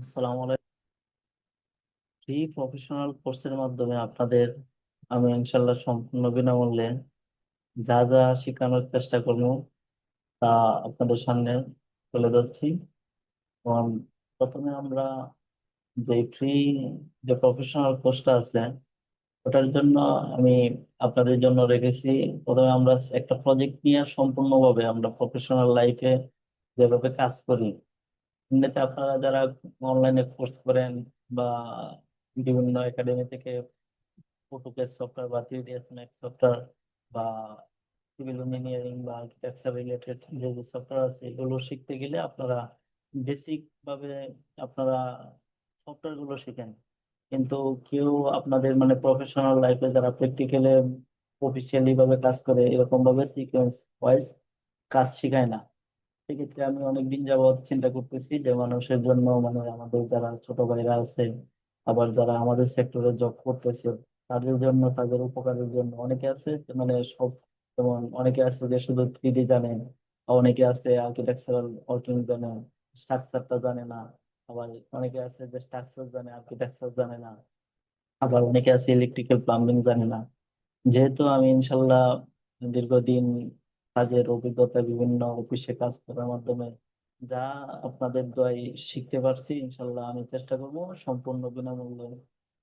আসসালামু আলাইকুম। Free professional কোর্সের মাধ্যমে আপনাদের আমি ইনশাল্লাহ সম্পূর্ণ বিনামূল্যে যা যা শেখানোর চেষ্টা করব তা আপনাদের সামনে তুলে ধরছি। এবং প্রথমে আমরা যে ফ্রি যে প্রফেশনাল কোর্সটা আছে, ওটার জন্য আমি আপনাদের জন্য রেখেছি। প্রথমে আমরা একটা প্রজেক্ট নিয়ে সম্পূর্ণভাবে আমরা প্রফেশনাল লাইফে যেভাবে কাজ করি এমনিতে আপনারা যারা অনলাইনে কোর্স করেন বা বিভিন্ন একাডেমি থেকে অটোক্যাড সফটওয়্যার বা থ্রি সফটওয়্যার বা সিভিল ইঞ্জিনিয়ারিং বা আর্কিটেকচার রিলেটেড যে সফটওয়্যার আছে, এগুলো শিখতে গেলে আপনারা বেসিক ভাবে আপনারা সফটওয়্যারগুলো শিখেন। কিন্তু কেউ আপনাদের মানে প্রফেশনাল লাইফে যারা প্র্যাকটিক্যালে অফিসিয়ালি ভাবে কাজ করে, এরকম ভাবে সিকোয়েন্স ওয়াইজ কাজ শিখায় না। সেক্ষেত্রে আমি অনেকদিন যাবৎ চিন্তা করতেছি যে মানুষের জন্য মানে আমাদের যারা ছোট ভাইরা আছে, আবার যারা আমাদের সেক্টরে জব করতেছে, তাদের জন্য, তাদের উপকারের জন্য অনেকে আছে মানে সব যেমন অনেকে আছে যে শুধু থ্রি ডি জানে অনেকে আছে আর্কিটেকচারাল ওয়ার্কিং জানে স্ট্রাকচারটা জানে না, আবার অনেকে আছে যে স্ট্রাকচার জানে আর্কিটেকচার জানে না, আবার অনেকে আছে ইলেকট্রিক্যাল প্লাম্বিং জানে না। যেহেতু আমি ইনশাল্লাহ দীর্ঘদিন কাজের অভিজ্ঞতা বিভিন্ন অফিসে কাজ করার মাধ্যমে যা আপনাদের দোয়ায় শিখতে পারছি ইনশাল্লাহ আমি চেষ্টা করব সম্পূর্ণ বিনামূল্যে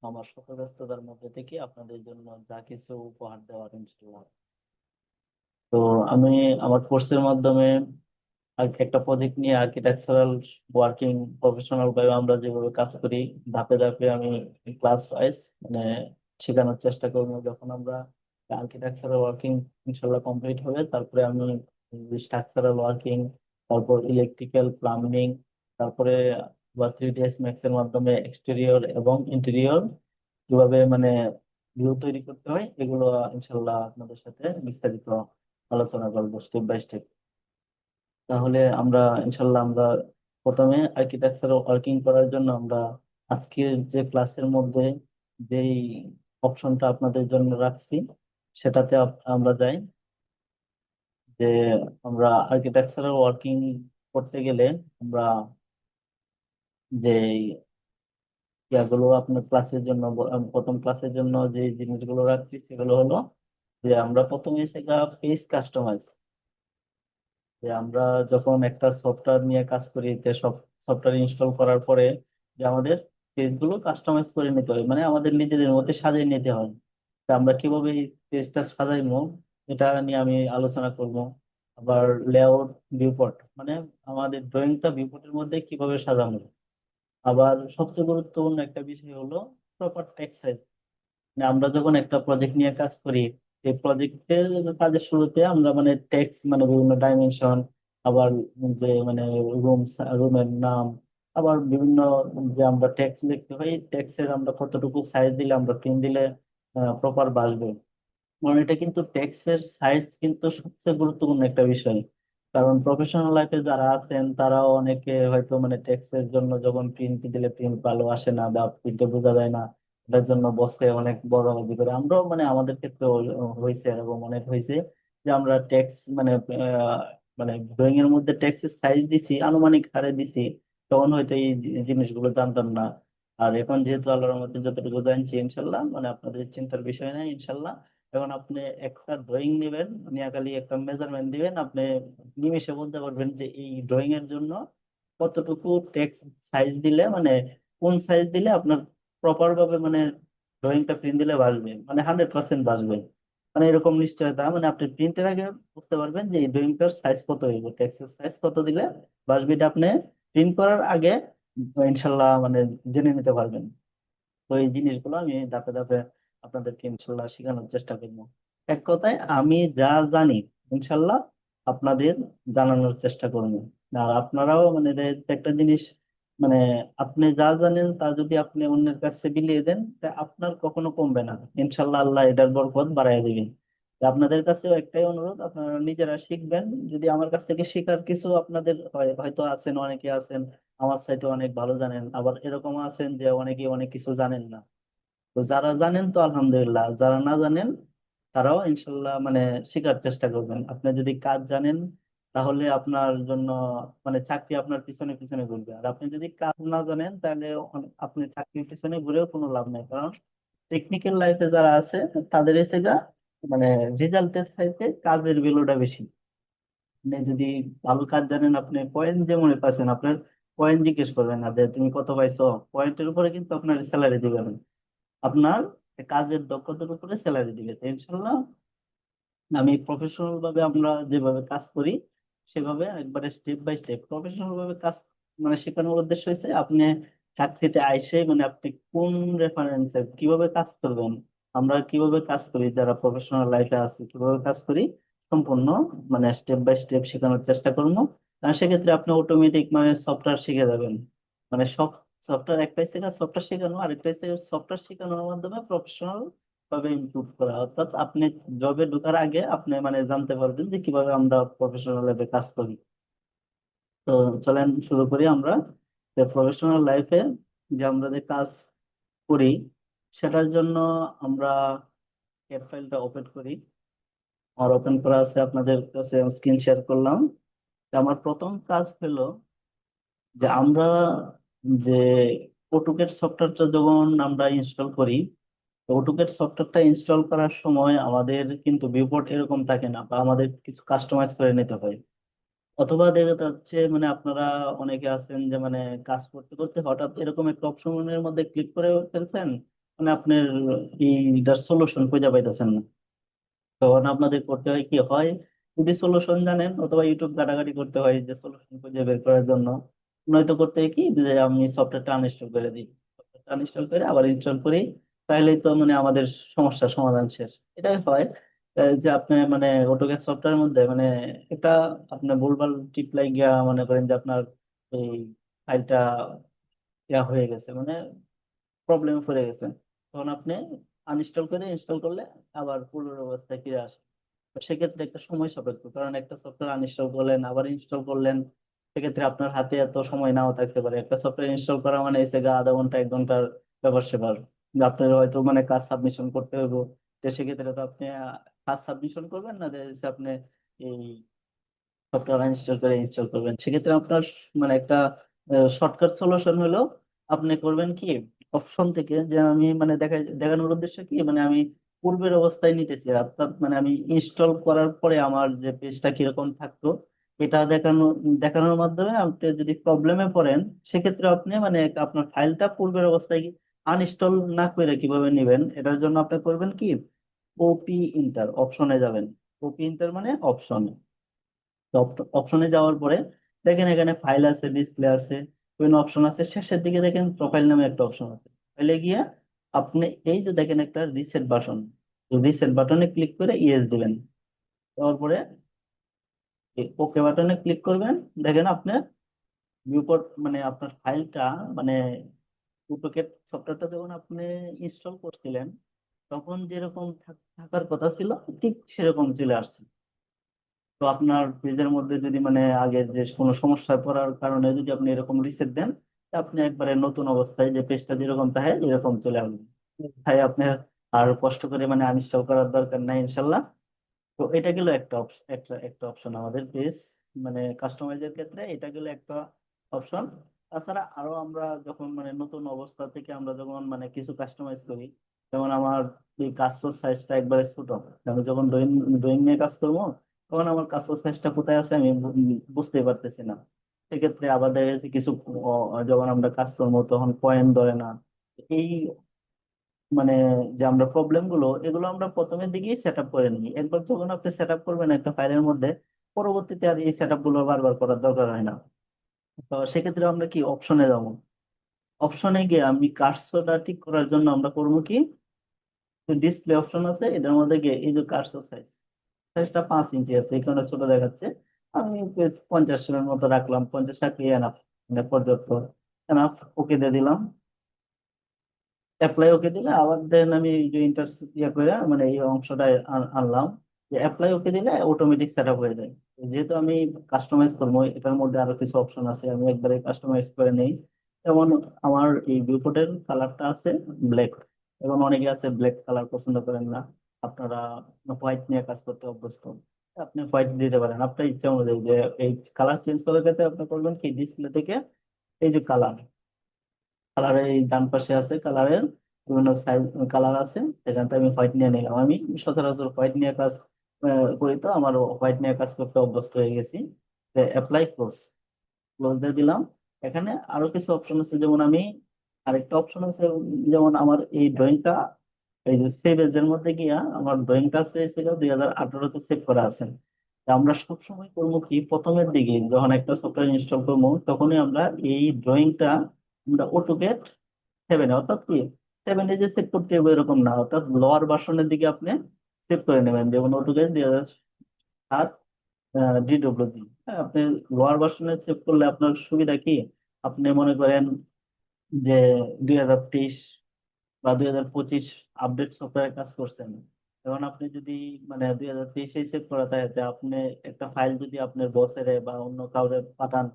আমার সকল ব্যস্ততার মধ্যে থেকে আপনাদের জন্য যা কিছু উপহার দেওয়ার ইনশাল্লাহ তো আমি আমার কোর্সের মাধ্যমে একটা প্রজেক্ট নিয়ে আর্কিটেকচারাল ওয়ার্কিং প্রফেশনাল ভাবে আমরা যেভাবে কাজ করি, ধাপে ধাপে আমি ক্লাস ওয়াইজ মানে শেখানোর চেষ্টা করব। যখন আমরা আর্কিটেকচারাল ওয়ার্কিং ইনশাল্লাহ কমপ্লিট হবে। তারপরে আমি স্ট্রাকচারাল ওয়ার্কিং তারপর ইলেকট্রিক্যাল প্লাম্বিং তারপরে বা থ্রি ডিএস ম্যাক্স এর মাধ্যমে এক্সটেরিয়র এবং ইন্টেরিয়র কীভাবে মানে ভিউ তৈরি করতে হয়, এগুলো ইনশাল্লাহ আপনাদের সাথে বিস্তারিত আলোচনা করব স্টেপ বাই স্টেপ তাহলে আমরা ইনশাল্লাহ আমরা প্রথমে আর্কিটেকচার ওয়ার্কিং করার জন্য আমরা আজকের যে ক্লাসের মধ্যে যেই অপশনটা আপনাদের জন্য রাখছি সেটাতে আমরা যাই যে আমরা আর্কিটেকচারাল ওয়ার্কিং করতে গেলে আমরা যে ইয়াগুলো আপনার ক্লাসের জন্য প্রথম ক্লাসের জন্য যে জিনিসগুলো রাখছি সেগুলো হলো যে আমরা প্রথমে সেটা পেজ কাস্টমাইজ যে আমরা যখন একটা সফটওয়্যার নিয়ে কাজ করি, যে সব সফটওয়্যার ইনস্টল করার পরে যে আমাদের পেজগুলো কাস্টমাইজ করে নিতে হয়। মানে আমাদের নিজেদের মধ্যে সাজিয়ে নিতে হয়। আমরা কীভাবে এই পেজটা সাজাইবো এটা নিয়ে আমি আলোচনা করব। আবার লেআউট ভিউপোর্ট মানে আমাদের ড্রয়িংটা ভিউপোর্টের মধ্যে কীভাবে সাজানো। আবার সবচেয়ে গুরুত্বপূর্ণ একটা বিষয় হলো প্রপার টেক্সট সাইজ মানে আমরা যখন একটা প্রজেক্ট নিয়ে কাজ করি, এই প্রজেক্টের কাজের শুরুতে আমরা মানে টেক্সট মানে বিভিন্ন ডাইমেনশন আবার যে মানে রুম রুমের নাম, আবার বিভিন্ন যে আমরা টেক্সট লিখতে হয় টেক্সটের আমরা কতটুকু সাইজ দিলে, আমরা প্রিন্ট দিলে প্রপার বাসবে। মানে এটা কিন্তু টেক্সটের সাইজ কিন্তু সবচেয়ে গুরুত্বপূর্ণ একটা বিষয়। কারণ প্রফেশনাল লাইফে যারা আছেন, তারাও অনেকে হয়তো মানে টেক্সটের জন্য যখন প্রিন্ট দিলে প্রিন্ট ভালো আসে না বা প্রিন্টে বোঝা যায় না, এটার জন্য বসে অনেক বড় বড় করে। আমরাও মানে আমাদের ক্ষেত্রে হয়েছে এরকম অনেক হয়েছে যে আমরা ট্যাক্স মানে মানে ড্রয়িং এর মধ্যে টেক্সটের সাইজ দিছি, আনুমানিক হারে দিছি। তখন হয়তো এই জিনিসগুলো জানতাম না। আর এখন যেহেতু আল্লাহর মধ্যে যতটুকু জানছি ইনশাল্লাহ মানে আপনাদের চিন্তার বিষয় নাই ইনশাল্লাহ এখন আপনি একটা ড্রয়িং নেবেন নিয়ে খালি একটা মেজারমেন্ট দিবেন, আপনি নিমেষে বলতে পারবেন যে এই ড্রয়িং এর জন্য কতটুকু টেক্সট সাইজ দিলে মানে কোন সাইজ দিলে আপনার প্রপার ভাবে মানে ড্রয়িংটা প্রিন্ট দিলে বাসবে মানে হান্ড্রেড পার্সেন্ট বাসবে মানে এরকম নিশ্চয়তা মানে আপনি প্রিন্টের আগে বুঝতে পারবেন যে এই ড্রয়িংটার সাইজ কত হইব। টেক্সটের সাইজ কত দিলে বাসবে এটা আপনি প্রিন্ট করার আগে ইনশাল্লাহ মানে জেনে নিতে পারবেন। তো এই জিনিসগুলো আমি ধাপে ধাপে আপনাদেরকে ইনশাল্লাহ শেখানোর চেষ্টা করব। এক কথায় আমি যা জানি ইনশাল্লাহ আপনাদের জানানোর চেষ্টা করব। আর আপনারাও মানে একটা জিনিস মানে আপনি যা জানেন তা যদি আপনি অন্যের কাছে বিলিয়ে দেন, তা আপনার কখনো কমবে না। ইনশাল্লাহ আল্লাহ এটার বরকত বাড়ায় দিবেন। আপনাদের কাছেও একটাই অনুরোধ, আপনারা নিজেরা শিখবেন। যদি আমার কাছ থেকে শেখার কিছু আপনাদের হয়তো আছেন, অনেকে আছেন, আমার চাইতে অনেক ভালো জানেন, আবার এরকম আছেন যে অনেকে অনেক কিছু জানেন না। তো যারা জানেন তো আলহামদুলিল্লাহ, যারা না জানেন, তারাও ইনশাল্লাহ মানে শেখার চেষ্টা করবেন। আপনি যদি কাজ জানেন, তাহলে আপনার জন্য মানে চাকরি আপনার পিছনে পিছনে ঘুরবে। আর আপনি যদি কাজ না জানেন, তাহলে আপনি চাকরির পিছনে ঘুরেও কোনো লাভ নেই। কারণ টেকনিক্যাল লাইফে যারা আছে তাদের এসে মানে রেজাল্টের চাইতে কাজের ভ্যালুটা বেশি। আপনি যদি ভালো কাজ জানেন, আপনি পয়েন্ট যে মনে পাচ্ছেন, আপনার পয়েন্ট জিজ্ঞেস করবেন না যে, তুমি কত পাইছো? পয়েন্টের উপরে কিন্তু আপনার স্যালারি দিবেন আপনার কাজের দক্ষতার উপরে স্যালারি দিবে। তো ইনশাল্লাহ আমি প্রফেশনাল ভাবে আমরা যেভাবে কাজ করি, সেভাবে একবারে স্টেপ বাই স্টেপ প্রফেশনাল ভাবে কাজ মানে শেখানোর উদ্দেশ্য হয়েছে আপনি চাকরিতে আইসে মানে আপনি কোন রেফারেন্সে কীভাবে কাজ করবেন আমরা কীভাবে কাজ করি, যারা প্রফেশনাল লাইফে আছি, কীভাবে কাজ করি, সম্পূর্ণ মানে স্টেপ বাই স্টেপ শেখানোর চেষ্টা করব। আর সেক্ষেত্রে আপনি অটোমেটিক মানে সফটওয়্যার শিখে যাবেন। মানে সব সফটওয়্যার একটাই শেখা সফটওয়্যার শেখানো আরেকটাই সফটওয়্যার শেখানোর মাধ্যমে প্রফেশনাল ভাবে ইমপ্রুভ করা। অর্থাৎ আপনি জবে ঢোকার আগে আপনি মানে জানতে পারবেন যে কীভাবে আমরা প্রফেশনাল লাইফে কাজ করি। তো চলেন শুরু করি আমরা। প্রফেশনাল লাইফে যে আমরা যে কাজ করি সেটার জন্য আমরা ক্যাট ফাইলটা ওপেন করি। আমার ওপেন করা আছে আপনাদের কাছে স্ক্রিন শেয়ার করলাম। আমার প্রথম কাজ হলো যে আমরা যে অটোকেট সফটওয়্যারটা যখন আমরা ইনস্টল করি অটোকেট সফটওয়্যারটা ইনস্টল করার সময় আমাদের কিন্তু ভিউপোর্ট এরকম থাকে না বা আমাদের কিছু কাস্টমাইজ করে নিতে হয়। অথবা দেখা যাচ্ছে মানে আপনারা অনেকে আছেন যে মানে কাজ করতে করতে হঠাৎ এরকম একটা অপশনের মধ্যে ক্লিক করে ফেলছেন মানে আপনার এইটার সলিউশন খুঁজে পাইতেছেন না? তখন আপনাদের করতে হয় কি, হয় যদি সলিউশন জানেন অথবা ইউটিউব ঘাটাঘাটি করতে হয় যে সলিউশন খুঁজে বের করার জন্য, নয়তো করতে হয় কি যে আমি সফটওয়্যারটা আনইনস্টল করে দিই। সফটওয়্যারটা আনইনস্টল করে আবার ইনস্টল করি তাহলেই তো মানে আমাদের সমস্যার সমাধান শেষ। এটাই হয় যে আপনি মানে অটোক্যাড সফটওয়্যারের মধ্যে মানে একটা আপনি ভুলভাল টিপলাই গিয়া মনে করেন যে আপনার এই ফাইলটা ইয়া হয়ে গেছে মানে প্রবলেমে পড়ে গেছে। তখন আপনি আনইনস্টল করে ইনস্টল করলে আবার পূর্বের অবস্থায় ফিরে আসে। তো সেক্ষেত্রে একটা সময় সাপেক্ষ, কারণ একটা সফটওয়্যার আনইনস্টল করলেন, আবার ইনস্টল করলেন, সেক্ষেত্রে আপনার হাতে এত সময় নাও থাকতে পারে। একটা সফটওয়্যার ইনস্টল করা মানে এসে গা, আধা ঘণ্টা, এক ঘণ্টার ব্যাপার সেবার। আপনার হয়তো মানে কাজ সাবমিশন করতে হবে তো সেক্ষেত্রে তো আপনি কাজ সাবমিশন করবেন না, যে আপনি এই সফটওয়্যার ইনস্টল করে ইনস্টল করবেন। সেক্ষেত্রে আপনার মানে একটা শর্টকাট সলিউশন হলো, আপনি করবেন কি অপশন থেকে যে আমি মানে দেখা, দেখানোর উদ্দেশ্য কি? মানে আমি পূর্বের অবস্থায় নিতেছি, অর্থাৎ মানে আমি ইনস্টল করার পরে আমার যে পেজটা কীরকম থাকতো, এটা দেখানো, দেখানোর মাধ্যমে আপনি যদি প্রবলেমে পড়েন, সেক্ষেত্রে আপনি মানে আপনার ফাইলটা পূর্বের অবস্থায় আনইনস্টল না করে কীভাবে নেবেন? এটার জন্য আপনি করবেন কি? ওপি ইন্টার অপশনে যাবেন। ওপি ইন্টার মানে অপশনে অপশনে যাওয়ার পরে দেখেন এখানে ফাইল আছে ডিসপ্লে আছে। বিভিন্ন অপশন আছে? শেষের দিকে দেখেন প্রোফাইল নামে একটা অপশন আছে। প্রোফাইলে গিয়ে আপনি এই যে দেখেন একটা রিসেট বাটন রিসেট বাটনে ক্লিক করে ইয়েস দিবেন। তারপরে ওকে বাটনে ক্লিক করবেন। দেখেন আপনার ভিউপোর্ট মানে আপনার ফাইলটা মানে অটোকেট সফটওয়্যারটা যখন আপনি ইনস্টল করছিলেন, তখন যেরকম থাক- থাকার কথা ছিল, ঠিক সেরকম চলে আসছে। তো আপনার পেজের মধ্যে যদি মানে আগের যে কোনো সমস্যায় পড়ার কারণে যদি আপনি এরকম রিসেট দেন আপনি একবারে নতুন অবস্থায় যে পেজটা যেরকম থাকে এরকম চলে আসবে। তাই আপনার আর কষ্ট করে মানে আনইনস্টল করার দরকার নাই ইনশাল্লাহ। তো এটা গেল একটা অপশন একটা একটা অপশন আমাদের পেজ মানে কাস্টমাইজের ক্ষেত্রে এটা গেল একটা অপশন তাছাড়া আরও আমরা যখন মানে নতুন অবস্থা থেকে আমরা যখন মানে কিছু কাস্টমাইজ করি, যেমন আমার এই কাজটার সাইজটা একবারে ছোট, আমি যখন ড্রয়িং ড্রয়িং নিয়ে কাজ করব তখন আমার কাজটার সাইজটা কোথায় আছে আমি বুঝতে পারতেছি না। সেক্ষেত্রে আবার দেখা যাচ্ছে কিছু যখন আমরা কাজ করব তখন পয়েন্ট ধরে না। এই মানে যে আমরা প্রবলেমগুলো, এগুলো আমরা প্রথমের দিকেই সেট আপ করে নিই। একবার যখন আপনি সেট আপ করবেন একটা ফাইলের মধ্যে, পরবর্তীতে আর এই সেট আপগুলো বারবার করার দরকার হয় না। তো সেক্ষেত্রে আমরা কি অপশনে যাব? অপশনে গিয়ে আমি কার্সরটা ঠিক করার জন্য আমরা করব কি? ডিসপ্লে অপশন আছে, এটার মধ্যে গিয়ে এই যে কার্সর সাইজ সাইজটা পাঁচ ইঞ্চি আছে এখানে ছোট দেখাচ্ছে। আমি পঞ্চাশের মতো রাখলাম, পঞ্চাশ রাখলে এনাফ মানে পর্যাপ্ত এনাফ ওকে দিয়ে দিলাম। অ্যাপ্লাই ওকে দিলে আবার দেন আমি ইন্টার ইয়ে করে মানে এই অংশটা আনলাম। যে অ্যাপ্লাই ওকে দিলে অটোমেটিক সেট আপ হয়ে যায়। যেহেতু আমি কাস্টমাইজ করব, এটার মধ্যে আরও কিছু অপশন আছে, আমি একবারে কাস্টমাইজ করে নেই। যেমন আমার এই ভিউপোর্টের কালারটা আছে ব্ল্যাক এবং অনেকে আছে ব্ল্যাক কালার পছন্দ করেন না। আপনারা হোয়াইট নিয়ে কাজ করতে অভ্যস্ত, আপনি হোয়াইট দিতে পারেন। আপনার ইচ্ছা অনুযায়ী যে এই কালার চেঞ্জ করার ক্ষেত্রে আপনি করবেন কি ডিসপ্লে থেকে এই যে কালার কালারের এই ডান পাশে আছে কালারের বিভিন্ন সাইজ কালার আছে, সেখান আমি হোয়াইট নিয়ে নিলাম। আমি সচরাচর হোয়াইট নিয়ে কাজ করি তো আমার হোয়াইট নিয়ে কাজ করতে অভ্যস্ত হয়ে গেছি। অ্যাপ্লাই ক্লোজ ক্লোজ দিয়ে দিলাম। এখানে আরও কিছু অপশন আছে, যেমন আমি আরেকটা অপশন আছে, যেমন আমার এই ড্রয়িংটা এই যে সেভ এর মধ্যে গিয়া আমার ড্রয়িংটা ছিল দুই হাজার আঠারোতে সেভ করা আছে। আমরা সবসময় করব কি? প্রথমের দিকে যখন একটা সফটওয়্যার ইনস্টল করব, তখনই আমরা এই ড্রয়িংটা আমরা অটোক্যাড সেভেন অর্থাৎ কি? সেভেনে যে সেভ করতে হবে এরকম না, অর্থাৎ লোয়ার ভার্সনের দিকে আপনি সেভ করে নেবেন। যেমন অটোক্যাড দুই হাজার সাত ডিডব্লিউজি হ্যাঁ আপনি লোয়ার ভার্সনে সেভ করলে আপনার সুবিধা কি? আপনি মনে করেন যে দুই হাজার তেইশ বা দুই হাজার পঁচিশ আপডেট সফটওয়্যার কাজ করছেন। এখন আপনি যদি মানে দুই হাজার তেইশে সেভ করা থাকে আপনি একটা ফাইল যদি আপনার বসের বা অন্য কাউরে পাঠান,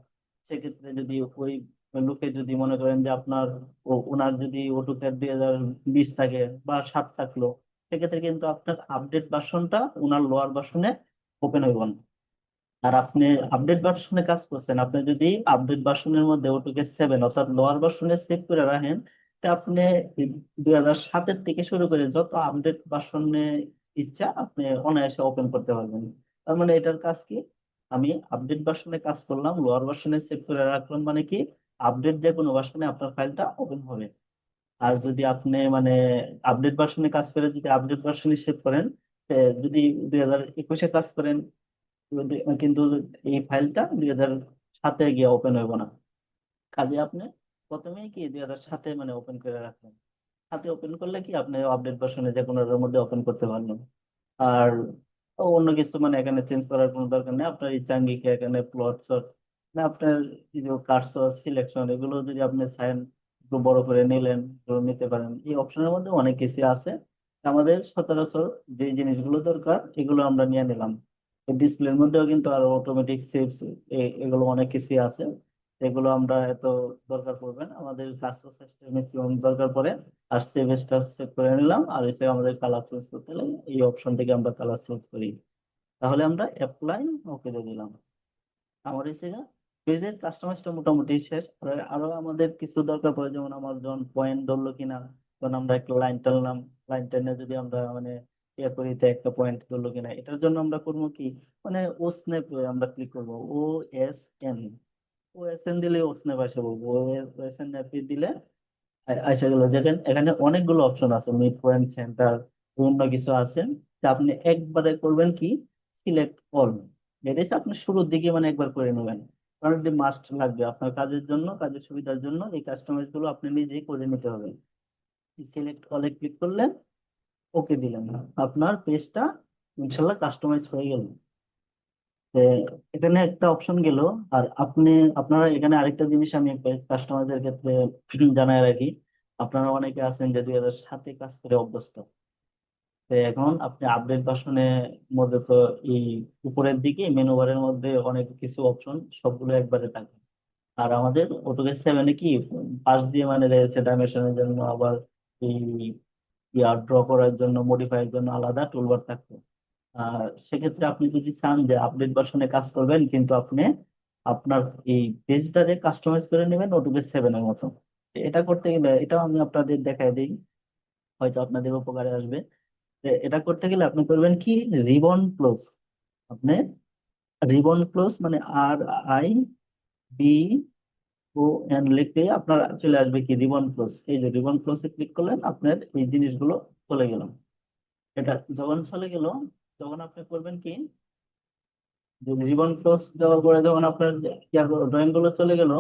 সেক্ষেত্রে যদি ওই লোকে যদি মনে করেন যে আপনার ওনার যদি অটোক্যাড দুই হাজার বিশ থাকে বা সাত থাকল, সেক্ষেত্রে কিন্তু আপনার আপডেট ভার্সনটা ওনার লোয়ার ভার্সনে ওপেন হইব না। আর আপনি আপডেট ভার্সনে কাজ করছেন, আপনি যদি আপডেট ভার্সনের মধ্যে অটোক্যাড সেভেন অর্থাৎ লোয়ার ভার্সনে সেভ করে রাখেন আপনি দুই হাজার সাতের থেকে শুরু করে যত আপডেট ভার্সনে ইচ্ছা আপনি অনায়াসে ওপেন করতে পারবেন। তার মানে এটার কাজ কি? আমি আপডেট ভার্সনে কাজ করলাম লোয়ার ভার্সনে সেভ করে রাখলাম মানে কি? আপডেট যে কোনো ভার্সনে আপনার ফাইলটা ওপেন হবে। আর যদি আপনি মানে আপডেট ভার্সনে কাজ করে যদি আপডেট ভার্সনে সেভ করেন যদি দুই হাজার একুশে কাজ করেন কিন্তু এই ফাইলটা দুই হাজার সাতে গিয়ে ওপেন হইব না। কাজে আপনি প্রথমেই কি দুই হাজার সাতে মানে ওপেন করে রাখলেন? সাথে ওপেন করলে কি আপনি আপডেট ভার্সনে যে কোনো মধ্যে ওপেন করতে পারবেন আর অন্য কিছু মানে এখানে চেঞ্জ করার কোনো দরকার নেই? আপনার ইচ্ছাঙ্গিকে এখানে প্লট শট না আপনার কার্সর সিলেকশন এগুলো যদি আপনি চান একটু বড় করে নিলেন নিতে পারেন, এই অপশনের মধ্যে অনেক কিছু আছে। আমাদের সচরাচর যে জিনিসগুলো দরকার, এগুলো আমরা নিয়ে নিলাম। ডিসপ্লের মধ্যেও কিন্তু আরও অটোমেটিক সেভস এগুলো অনেক কিছুই আছে। এগুলো আমরা এত দরকার পড়বে না। আমাদের কাস্টম সিস্টেম ম্যাক্সিমাম দরকার পড়ে। আর সেভ স্টার সেভ করে নিলাম। আর এসে আমাদের কালার চেঞ্জ করতে হলে এই অপশন থেকে আমরা কালার চেঞ্জ করি। তাহলে আমরা অ্যাপ্লাই ওকে দিয়ে দিলাম আমার এসে পেজের কাস্টমাইজটা মোটামুটি শেষ। আর আমাদের কিছু দরকার পড়ে, যেমন আমার যখন পয়েন্ট ধরলো কিনা। তখন আমরা একটা লাইন টানলাম। লাইন টেনে যদি আমরা মানে ইয়ে করি একটা পয়েন্ট ধরলো কিনা। এটার জন্য আমরা করব কি? মানে ও স্ন্যাপ আমরা ক্লিক করব। O S N O S N দিলে ও স্ন্যাপ আসে বলব ও এস এন দিলে আসে গেল। যেখানে এখানে অনেকগুলো অপশন আছে মিড পয়েন্ট সেন্টার বিভিন্ন কিছু আছে। আপনি একবারে করবেন কি? সিলেক্ট অল এটা হচ্ছে আপনি শুরুর দিকে মানে একবার করে নেবেন। কারণ এটি মাস্ট লাগবে আপনার কাজের জন্য, কাজের সুবিধার জন্য, এই কাস্টমাইজগুলো আপনি নিজেই করে নিতে হবে। সিলেক্ট অলে ক্লিক করলেন ওকে দিলেন। আপনার পেজটা ইনশাল্লাহ কাস্টমাইজ হয়ে গেল। এখানে একটা অপশন গেল। আর আপনি, আপনারা এখানে আরেকটা জিনিস আমি পেজ কাস্টমাইজের ক্ষেত্রে জানাই রাখি। আপনারা অনেকে আছেন যে দুই হাজার সাতে কাজ করে অভ্যস্ত। এখন আপনি আপডেট ভার্সনের মধ্যে তো এই উপরের দিকে মেনু বারের মধ্যে অনেক কিছু অপশন সবগুলো একবারে থাকে আর আমাদের অটোক্যাড সেভেনে কি, পাশ দিয়ে মানে রয়েছে ডাইমেনশনের জন্য আবার এই ড্র করার জন্য মডিফাইয়ের জন্য আলাদা টুলবার থাকতো সেক্ষেত্রে আপনি যদি চান যে আপডেট ভার্সনে কাজ করবেন, কিন্তু আপনি আপনার এই পেজটারে কাস্টমাইজ করে নেবেন অটোক্যাড সেভেনের মতো। এটা করতে গেলে, এটাও আমি আপনাদের দেখাই দিই, হয়তো আপনাদের উপকারে আসবে। এটা করতে গেলে আপনি করবেন কি? রিবন ক্লোজ আপনি রিবন ক্লোজ মানে R I B O N লিখে আপনার চলে আসবে কি? রিবন ক্লোজ এই যে রিবন ক্লোজে ক্লিক করলেন, আপনার এই জিনিসগুলো চলে গেল। এটা যখন চলে গেল তখন আপনি করবেন কি? রিবন ক্লোজ দেওয়ার পরে যখন আপনার ড্রয়িংগুলো চলে গেল,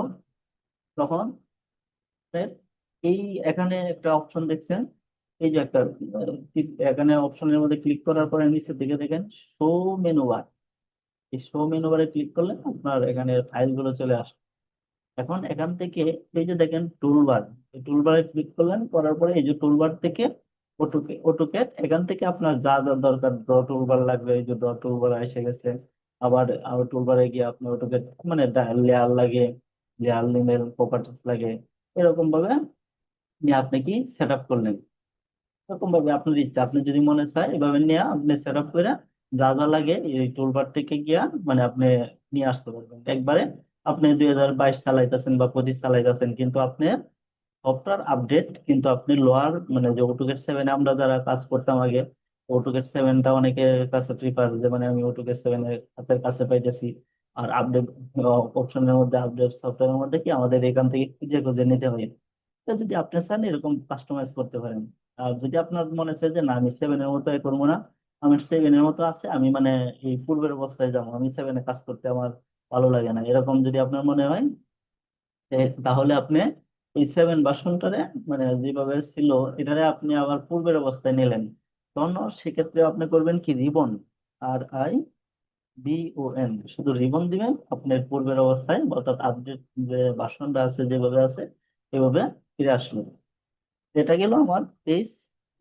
তখন এই এখানে একটা অপশন দেখছেন, এই যে একটা এখানে অপশনের মধ্যে ক্লিক করার পরে নিচের দিকে দেখেন শো মেনু বার এই শো মেনু বারে ক্লিক করলে আপনার এখানে ফাইলগুলো চলে আসবে এখন এখান থেকে এই যে দেখেন টুলবার এই টুলবারে ক্লিক করলেন, করার পরে এই যে টুলবার থেকে অটোকে এখান থেকে আপনার যা যা দরকার ড্র টুলবার লাগবে, এই যে ড্র টুলবার এসে গেছে। আবার টুলবারে গিয়ে অটোক্যাড মানে লেয়ার লাগে লেয়ার প্রপার্টিস লাগে, এরকম ভাবে আপনি কি সেট আপ করলেন এরকম ভাবে আপনার ইচ্ছা, আপনি যদি মনে চায় এভাবে নিয়ে আপনি সেট আপ করে যা যা লাগে এই টুলবার থেকে গিয়া মানে আপনি নিয়ে আসতে পারবেন। একবারে আপনি দুই হাজার বাইশ চালাইতেছেন বা পঁচিশ চালাইতেছেন, কিন্তু আপনি সফটওয়্যার আপডেট কিন্তু আপনি লোয়ার মানে যে অটোকেট সেভেন আমরা যারা কাজ করতাম আগে অটোকেট সেভেনটা অনেকের কাছে প্রিফার যে মানে আমি অটোকেট সেভেন এর হাতের কাছে পাইতেছি। আর আপডেট অপশনের মধ্যে আপডেট সফটওয়্যারের মধ্যে কি আমাদের এখান থেকে খুঁজে খুঁজে নিতে হয়। যদি আপনি চান এরকম কাস্টমাইজ করতে পারেন। আর যদি আপনার মনে চায় যে, না, আমি সেভেনের মতো করব না আমি সেভেনের মতো আছে, আমি মানে এই পূর্বের অবস্থায় যাব, আমি সেভেনে কাজ করতে আমার ভালো লাগে না। এরকম যদি আপনার মনে হয় তাহলে আপনি এই সেভেন ভার্সনটারে মানে যেভাবে ছিল, এটারে আপনি আবার পূর্বের অবস্থায় নিলেন। তখন সেক্ষেত্রে আপনি করবেন কি? Ribbon R I B O N শুধু রিবন দিবেন আপনার পূর্বের অবস্থায়, অর্থাৎ আপডেট যে ভার্সনটা আছে, যেভাবে আছে, এভাবে ফিরে আসলো এটা গেল আমার পেজ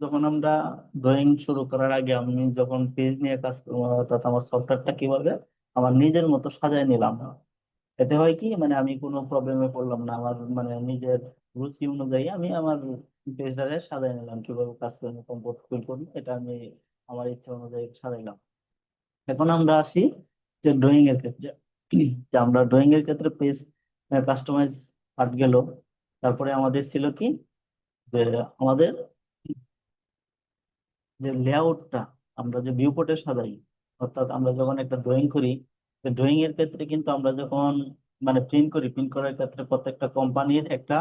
যখন আমরা ড্রয়িং শুরু করার আগে আমি যখন পেজ নিয়ে কাজ অর্থাৎ আমার সফটওয়্যারটা কীভাবে, আমার নিজের মতো সাজায় নিলাম। এতে হয় কি মানে আমি কোনো প্রবলেমে পড়লাম না। আমার মানে নিজের রুচি অনুযায়ী আমি আমার পেজটারে সাজাই নিলাম, কীভাবে কাজ করব কম্পোর্ট ফিল করব এটা আমি আমার ইচ্ছা অনুযায়ী সাজাইলাম। এখন আমরা আসি যে ড্রয়িং এর ক্ষেত্রে। যে আমরা ড্রয়িং এর ক্ষেত্রে পেজ কাস্টমাইজ পার্ট গেল। তারপরে আমাদের ছিল কি, যে আমাদের যে লেআউটটা আমরা যে ভিউ পোর্টে সাজাই, অর্থাৎ আমরা যখন একটা ড্রয়িং করি ড্রয়িং এর ক্ষেত্রে কিন্তু আমরা যখন মানে প্রিন্ট করি প্রিন্ট করার ক্ষেত্রে প্রত্যেকটা কোম্পানির একটা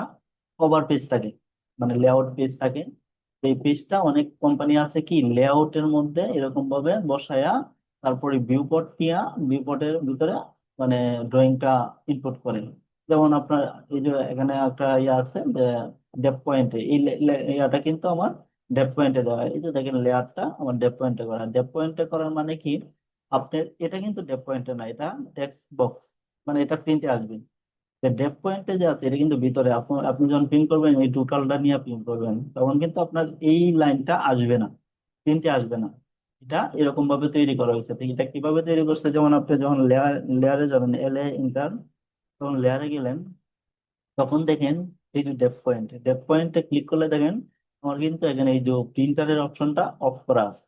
কভার পেজ থাকে মানে লেআউট পেজ থাকে। এই পেজটা অনেক কোম্পানি আছে কি লেআউটের মধ্যে এরকম ভাবে বসায়া তারপরে ভিউ পোর্ট দিয়া ভিউ পোর্টের ভিতরে মানে ড্রয়িংটা ইনপুট করেন যেমন আপনার এই যে এখানে একটা ইয়ে আছে ডেপ পয়েন্টে এই ইয়াটা কিন্তু আমার ডেপ পয়েন্টে দেওয়া হয়। এই যে দেখেন লেয়ারটা আমার ডেপ পয়েন্টে করা। ডেপ পয়েন্টে করার মানে কি আপনার, এটা কিন্তু ডেপ পয়েন্টে না, এটা টেক্সট বক্স মানে এটা প্রিন্টে আসবে। যে ডেপ পয়েন্টে যে আছে, এটা কিন্তু ভিতরে আপনি আপনি যখন প্রিন্ট করবেন, এই টোটালটা নিয়ে প্রিন্ট করবেন, তখন কিন্তু আপনার এই লাইনটা আসবে না প্রিন্টে আসবে না। এটা এরকম ভাবে তৈরি করা হয়েছে। এটা কীভাবে তৈরি করছে? যেমন আপনি যখন লেয়ার লেয়ারে যাবেন এল এ ইন্টার তখন লেয়ারে গেলেন, তখন দেখেন এই যে ডেপ পয়েন্ট ডেপ পয়েন্টে ক্লিক করলে দেখেন, আমার কিন্তু এখানে এই যে প্রিন্টারের অপশনটা অফ করা আছে।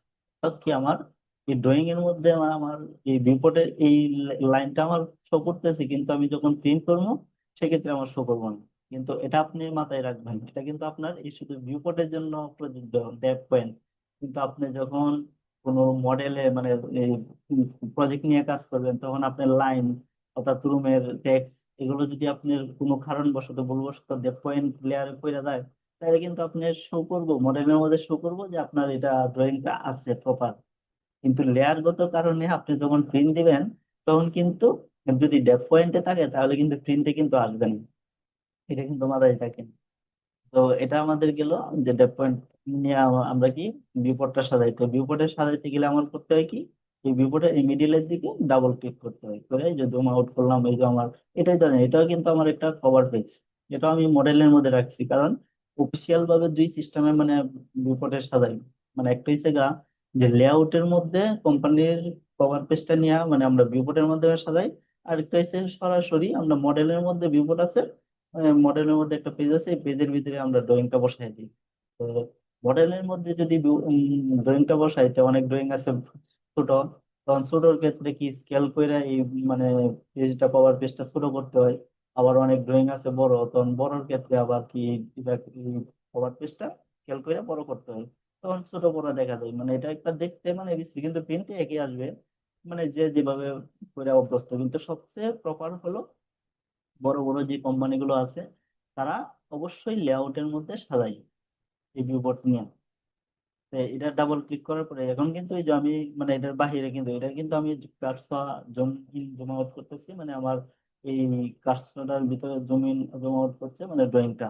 কি আমার এই ড্রয়িং এর মধ্যে আমার এই ভিউপোর্টের এই লাইনটা আমার শো করতেছে, কিন্তু আমি যখন প্রিন্ট করব, সেক্ষেত্রে আমার শো করব না। কিন্তু এটা আপনি মাথায় রাখবেন, এটা কিন্তু আপনার এই শুধু ভিউপোর্টের জন্য প্রযোজ্য ডেপ পয়েন্ট কিন্তু আপনি যখন কোনো মডেলে মানে প্রজেক্ট নিয়ে কাজ করবেন, তখন আপনার লাইন অর্থাৎ রুমের টেক্সট এগুলো যদি আপনার কোনো কারণবশত, ভুলবশত ডেপ পয়েন্ট লেয়ারে পড়ে যায়, তাহলে কিন্তু আপনি শো করব মডেলের মধ্যে শো করব যে আপনার এটা ড্রয়িংটা আছে প্রপার কিন্তু লেয়ারগত কারণে আপনি যখন প্রিন্ট দিবেন, তখন কিন্তু যদি ডেপ পয়েন্টে থাকে, তাহলে কিন্তু প্রিন্টে কিন্তু আসবে না। এটা কিন্তু মাথায় থাকেন তো এটা আমাদের গেল যে ডেপ পয়েন্ট নিয়ে আমরা কি ভিউপোর্টটা সাজাই। তো ভিউপোর্টে সাজাইতে গেলে আমার করতে হয় কি? এই ভিউপোর্টের এই মিডিলের দিকে ডাবল ক্লিক করতে হয়। করে যে জুম আউট করলাম, এই যে আমার এটাই ধরেন এটাও কিন্তু আমার একটা কভার পেজ এটাও আমি মডেলের মধ্যে রাখছি। কারণ অফিসিয়াল ভাবে দুই সিস্টেমে মানে ভিউপোর্টে সাজাই। মানে একটা হচ্ছে গা যে লেআউটের মধ্যে কোম্পানির কভার পেজটা নিয়ে মানে আমরা ভিউপোর্টের মধ্যে সাজাই, আর একটা হচ্ছে সরাসরি আমরা মডেলের মধ্যে ভিউপোর্ট আছে মডেলের মধ্যে একটা পেজ আছে, এই পেজের ভিতরে আমরা ড্রয়িংটা বসাই দিই। তো মডেলের মধ্যে যদি ড্রয়িংটা বসাই, তো অনেক ড্রয়িং আছে ছোট, তখন ছোটর ক্ষেত্রে কি স্কেল করে এই মানে পেজটা কভার পেজটা ছোট করতে হয়, আবার অনেক ড্রয়িং আছে বড়, তখন বড়র ক্ষেত্রে আবার কি কভার পেজটা স্কেল করে বড় করতে হয়। তখন ছোট বড় দেখা যায়। মানে এটা একটা দেখতে মানে বিশ্রী কিন্তু প্রিন্টে একই আসবে। মানে যে যেভাবে করে অভ্যস্ত। কিন্তু সবচেয়ে প্রপার হলো বড় বড় যে কোম্পানিগুলো আছে, তারা অবশ্যই লেআউটের মধ্যে সাজায় এই ভিউবোর্ড নিয়ে। এটা ডাবল ক্লিক করার পরে এখন কিন্তু এই যে আমি মানে এটার বাহিরে কিন্তু, এটা কিন্তু আমি কার্সর জুম, ইন করতেছি। মানে আমার এই কার্সরটার ভিতরে জুম ইন করছে মানে ড্রয়িংটা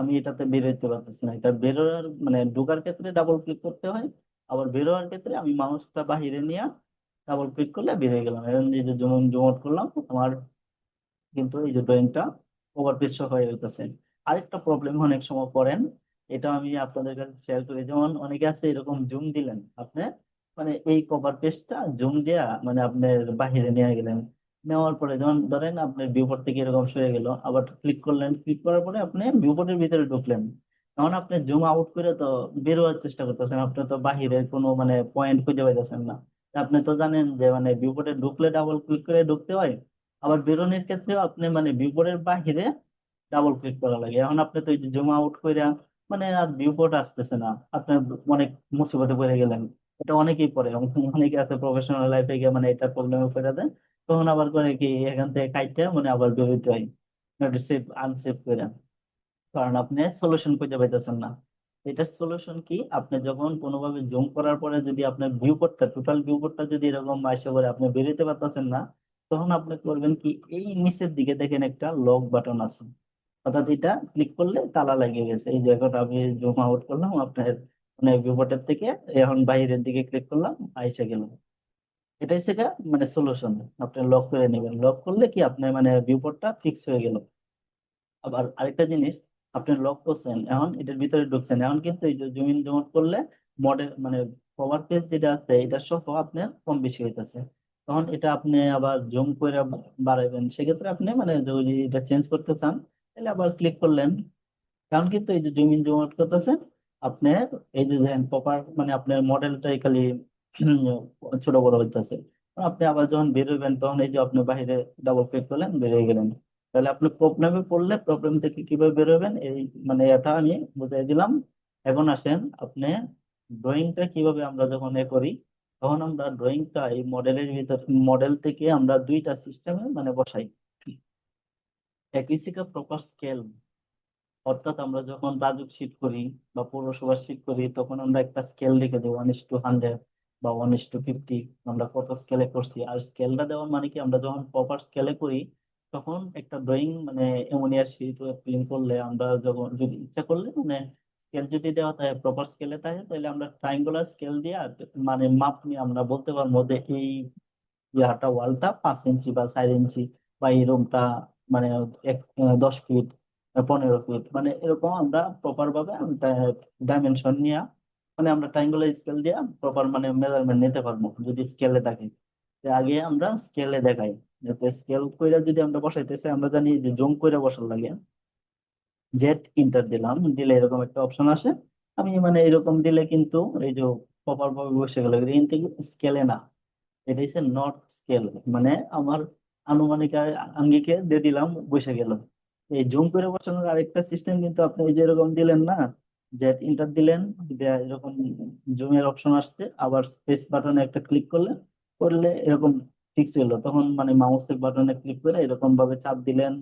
আমি এটাতে বের হইতে পারতেছি না। এটা বেরোয়ার মানে ঢোকার ক্ষেত্রে ডাবল ক্লিক করতে হয়, আবার বেরোয়ার ক্ষেত্রে আমি মাউসটা বাহিরে নিয়ে ডাবল ক্লিক করলে বের হয়ে গেলাম। এখন এই যে জুম ইন জুম আউট করলাম, আমার কিন্তু এই যে ড্রয়িংটা ওভার পেজ হয়ে হইতেছে আরেকটা প্রবলেম অনেক সময় করেন, এটা আমি আপনাদের কাছে শেয়ার করি। যেমন অনেকে আছে, এরকম জুম দিলেন, আপনি মানে এই কভার পেজটা জুম দেয়া মানে আপনার বাহিরে নিয়ে গেলেন। নেওয়ার পরে, যেমন ধরেন আপনার ভিউপোর্ট থেকে এরকম সরে গেল, আবার ক্লিক করলেন ক্লিক করার পরে আপনি ভিউপোর্টের ভিতরে ঢুকলেন। তখন আপনি জুম আউট করে তো বের হওয়ার চেষ্টা করতেছেন, আপনি তো বাহিরের কোনো মানে পয়েন্ট খুঁজে পাইতেছেন না। আপনি তো জানেন যে মানে ভিউপোর্টে ঢুকলে ডাবল ক্লিক করে ঢুকতে হয়, আবার বেরোনোর ক্ষেত্রেও আপনি মানে ভিউপোর্টের বাহিরে ডাবল ক্লিক করা লাগে। এখন আপনি তো জুম আউট করে মানে আর ভিউপোর্ট আসতেছে না, আপনি অনেক মুসিবতে পড়ে গেলেন। এটা অনেকেই পড়ে অনেকে আছে প্রফেশনাল লাইফে গিয়ে মানে এটা প্রবলেমে পড়ে দেয় তখন আবার করে কি এখান থেকে কাইটে মানে আবার বেরোতে হয়। সেভ আনসেভ করে। কারণ আপনি সলিউশন খুঁজে পাইতেছেন না। সলিউশন কি? আপনি যখন কোনোভাবে জুম করার পরে যদি আপনার ভিউ টোটাল যদি এরকম আসে আপনি বেরোতে পারতেছেন না, তখন আপনি করবেন কি? এই নিচের দিকে দেখেন একটা লক বাটন আছে। অর্থাৎ এটা ক্লিক করলে তালা লাগিয়ে গেছে। এই এখন আমি জুম আউট করলাম, আপনার মানে ভিউ থেকে এখন বাইরের দিকে ক্লিক করলাম, আইসা গেল। এটাই সেটা মানে সলিউশন আপনি লক করে নেবেন। লক করলে কি আপনার মানে ভিউ কোডটা ফিক্স হয়ে গেল? আবার আরেকটা জিনিস, আপনি লক করছেন, এখন এটার ভিতরে ঢুকছেন, এখন কিন্তু এই যে জুম ইন করলে মডেল মানে কভার পেজ যেটা আছে, এটা সহ আপনার কম বেশি হইতেছে। তখন এটা আপনি আবার জুম করে বাড়াবেন সেক্ষেত্রে আপনি মানে যদি এটা চেঞ্জ করতে চান, তাহলে আবার ক্লিক করলেন। কারণ কিন্তু এই যে জুম ইন জুম আউট করতেছে আপনার এই যে প্রপার মানে আপনার মডেলটা খালি ছোট বড় হইতেছে। আপনি আবার যখন বেরোবেন তখন এই যে আপনি বাইরে ডাবল ক্লিক করলেন বেরিয়ে গেলেন। তাহলে আপনি প্রবলেমে পড়লে প্রবলেম থেকে কীভাবে বেরোবেন এই মানে এটা আমি বুঝাই দিলাম। এখন আসেন, আপনি ড্রয়িংটা কীভাবে আমরা যখন এ করি, তখন আমরা ড্রয়িংটা এই মডেলের ভিতর মডেল থেকে আমরা দুইটা সিস্টেমে মানে বসাই। শিখা প্রপার স্কেল অর্থাৎ আমরা যখন রাজুক শিট করি বা পৌরসভার শিট করি, তখন আমরা একটা স্কেল লিখে দিই ওয়ান ইস টু হান্ড্রেড বা ওয়ান ইস টু ফিফটি আমরা কত স্কেলে করছি? আর স্কেলটা দেওয়ার মানে কি? আমরা যখন প্রপার স্কেলে করি, তখন একটা ড্রয়িং মানে অ্যামোনিয়া শিট প্রিন্ট করলে আমরা যখন যদি ইচ্ছা করলে মানে স্কেল যদি দেওয়া থাকে প্রপার স্কেলে থাকে, তাহলে আমরা ট্রাইঙ্গুলার স্কেল দিয়ে মানে মাপ নিয়ে আমরা বলতে পারব যে এই ইয়াটা ওয়ালটা পাঁচ ইঞ্চি বা চার ইঞ্চি বা এই রুমটা মানে এক, দশ ফিট পনেরো ফিট মানে এরকম আমরা প্রপার ভাবে ডাইমেনশন নিয়ে মানে আমরা ট্রাইঙ্গুলার স্কেল দিয়ে প্রপার মানে মেজারমেন্ট নিতে পারব, যদি স্কেলে থাকে। আগে আমরা স্কেলে দেখাই স্কেল কইরা যদি আমরা বসাইতেছি, আমরা জানি যে জুম কইরা বসার লাগে। জেট ইন্টার দিলাম, দিলে এরকম একটা অপশন আসে। আমি মানে এরকম দিলে কিন্তু এই যে প্রপার ভাবে বসে গেল, কিন্তু স্কেলে না। এটা হচ্ছে নট স্কেল মানে আমার আনুমানিক আঙ্গিকে দিয়ে দিলাম, বসে গেল। এই জুম করে বসানোর আরেকটা সিস্টেম কিন্তু আপনি এই যে এরকম দিলেন না জেট ইন্টার দিলেন এরকম জুমের অপশন আসছে, আবার স্পেস বাটনে একটা ক্লিক করলে করলে এরকম ফিক্স হলো তখন মানে মাউসের বাটনে ক্লিক করে এরকম ভাবে চাপ দিলেন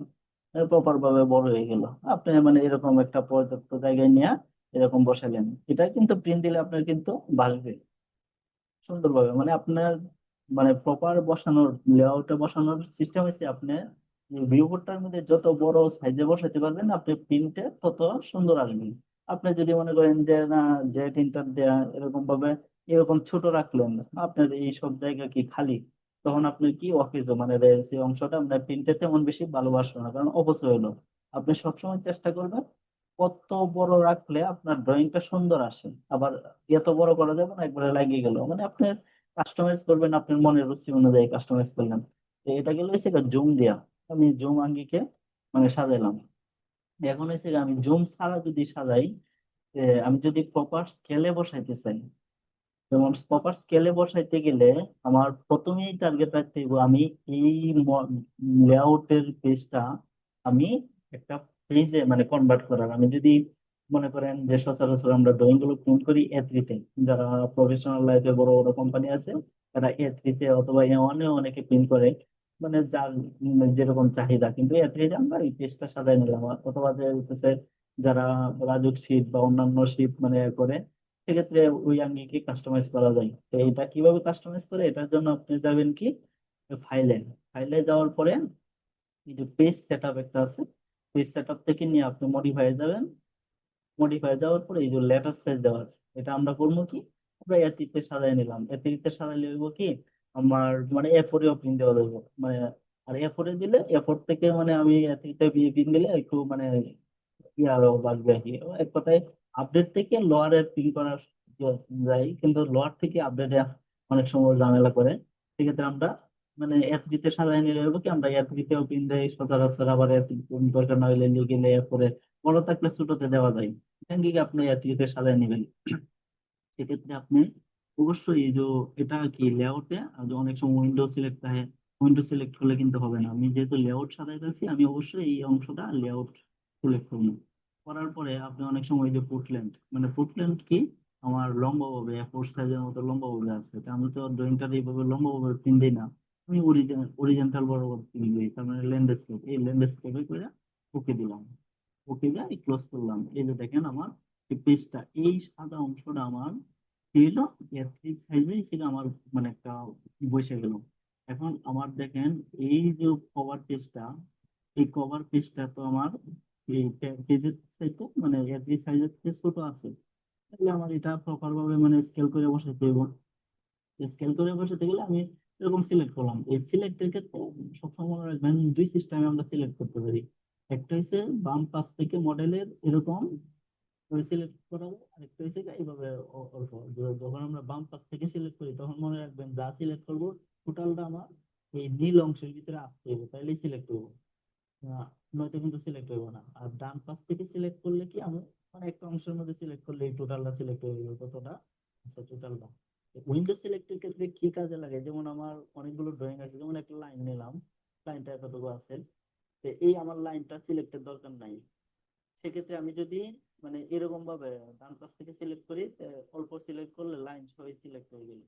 প্রপার ভাবে বড় হয়ে গেল। আপনি মানে এরকম একটা পর্যাপ্ত জায়গায় নিয়ে এরকম বসালেন। এটা কিন্তু প্রিন্ট দিলে আপনার কিন্তু বাড়বে সুন্দরভাবে মানে আপনার মানে প্রপার বসানোর লেআউটে বসানোর সিস্টেম হচ্ছে আপনার ভিউ বোর্ডটার মধ্যে যত বড় সাইজে বসাতে পারবেন, আপনি প্রিন্টে তত সুন্দর আসবে। আপনি যদি মনে করেন যে, না, জেট ইন্টার দেয়া এরকম ভাবে এরকম ছোট রাখলেন, আপনার এই সব জায়গা কি খালি? তখন আপনি কি অকেজ মানে সেই অংশটা আপনার প্রিন্টে তেমন বেশি ভালোবাসবে না, কারণ অপচয় হলো। আপনি সবসময় চেষ্টা করবেন, কত বড় রাখলে আপনার ড্রয়িংটা সুন্দর আসে। আবার এত বড় করা যাবে না, একবারে লাগিয়ে গেল। মানে আপনি কাস্টমাইজ করবেন, আপনার মনের রুচি অনুযায়ী কাস্টমাইজ করলেন। তো এটা গেল জুম দেয়া। আমি জুম আঙ্গিকে মানে সাজাইলাম এখন হচ্ছে আমি জুম ছাড়া যদি সাজাই আমি যদি প্রপার স্কেলে বসাইতে চাই, যেমন প্রপার স্কেলে বসাইতে গেলে আমার প্রথমেই টার্গেট রাখতে হবে আমি এই লেআউটের পেজটা আমি একটা পেজে মানে কনভার্ট করার। আমি যদি মনে করেন যে সচরাচর আমরা ড্রয়িংগুলো প্রিন্ট করি এ থ্রিতে যারা প্রফেশনাল লাইফে বড় বড় কোম্পানি আছে, তারা এ থ্রিতে অথবা এ ওয়ানে অনেকে প্রিন্ট করে। মানে যার যেরকম চাহিদা, কিন্তু এ থ্রিতে আমরা এই পেজটা সাজাই নিলাম, অথবা যে হচ্ছে যারা রাজুক শীট বা অন্যান্য শীট মানে করে, সেক্ষেত্রে ওই আঙ্গিকে কাস্টমাইজ করা যায়। তো এটা কীভাবে কাস্টমাইজ করে? এটার জন্য আপনি যাবেন কি? ফাইলে ফাইলে যাওয়ার পরে এই যে পেজ সেট একটা আছে পেজ সেট থেকে নিয়ে আপনি মডিফাই যাবেন। মডিফাই যাওয়ার পরে এই যে লেটার সাইজ দেওয়া আছে, এটা আমরা করব কি? আমরা এতিতে সাজাই নিলাম। এতিতে সাজাইলে হইব কি? আমার মানে এ ফোরে প্রিন্ট দেওয়া যাবে মানে আর এ ফোরে দিলে এ ফোর থেকে মানে আমি প্রিন্ট দিলে একটু মানে ইয়ে আরও বাড়বে আর কি। এক কথায় আপডেট থেকে লোয়ারে প্রিন্ট করা যায়, কিন্তু লোয়ার থেকে আপডেটে অনেক সময় ঝামেলা করে। সেক্ষেত্রে আমরা মানে এফ দিতে সাজাই নিলে হবে কি, আমরা এফ দিতেও পিন দেই, সচরাচর আবার এফ দরকার না হইলে লিখে এরপরে বড় থাকলে ছোটতে দেওয়া যায়। এখান থেকে আপনি এফ দিতে সাজাই নেবেন। সেক্ষেত্রে আপনি অবশ্যই যে এটা কি লেআউটে অনেক সময় উইন্ডো সিলেক্ট থাকে উইন্ডো সিলেক্ট করলে কিন্তু হবে না। আমি যেহেতু লেআউট সাজাইতেছি, আমি অবশ্যই এই অংশটা লেআউট সিলেক্ট করব। করার পরে আপনি অনেক সময় যে ফুটলেন্ট মানে ফুটলেন্ট কি? আমার লম্বা লম্বাভাবে ফোর সাইজের মতো লম্বা লম্বাভাবে আছে। তা আমি তো ড্রয়িংটা এইভাবে লম্বাভাবে পিন দিই না। আমি অরিজেন্টাল বরাবর পিন দিই, তার মানে ল্যান্ডস্কেপ এই ল্যান্ডস্কেপে করে ওকে দিলাম। ওকে দিয়ে ক্লোজ করলাম। এই যে দেখেন আমার পেজটা এই সাদা অংশটা আমার কি হলো আমার মানে একটা বসে গেল। এখন আমার দেখেন, এই যে কভার পেজটা এই কভার পেজটা তো আমার এই পেজের চাইতে মানে থ্রি সাইজের থেকে ছোট আছে। তাহলে আমার এটা প্রপার ভাবে মানে স্কেল করে বসাতে হবে স্কেল করে বসাতে গেলে আমি এরকম সিলেক্ট করলাম। এই সিলেক্টের ক্ষেত্রে সবসময় মনে রাখবেন দুই সিস্টেমে আমরা সিলেক্ট করতে পারি। একটা হচ্ছে বাম পাশ থেকে মডেলের এরকম সিলেক্ট করা যায় আরেকটা হচ্ছে এইভাবে অল্প। যখন আমরা বাম পাশ থেকে সিলেক্ট করি, তখন মনে রাখবেন যা সিলেক্ট করব টোটালটা আমার এই নীল অংশের ভিতরে আসতে হবে তাইলেই সিলেক্ট করব নয়তো কিন্তু সিলেক্ট হইব না। আর ডান পাশ থেকে সিলেক্ট করলে কি আমি মানে একটা অংশের মধ্যে সিলেক্ট করলে এই টোটালটা সিলেক্ট হয়ে যাবে। কতটা? আচ্ছা টোটালটা উইন্ডো সিলেক্টের ক্ষেত্রে কি কাজে লাগে? যেমন আমার অনেকগুলো ড্রয়িং আছে, যেমন একটা লাইন নিলাম লাইনটা এতটুকু আছে। এই আমার লাইনটা সিলেক্টের দরকার নাই। সেক্ষেত্রে আমি যদি মানে এরকম ভাবে ডান পাশ থেকে সিলেক্ট করি অল্প সিলেক্ট করলে লাইন সবাই সিলেক্ট হয়ে গেল।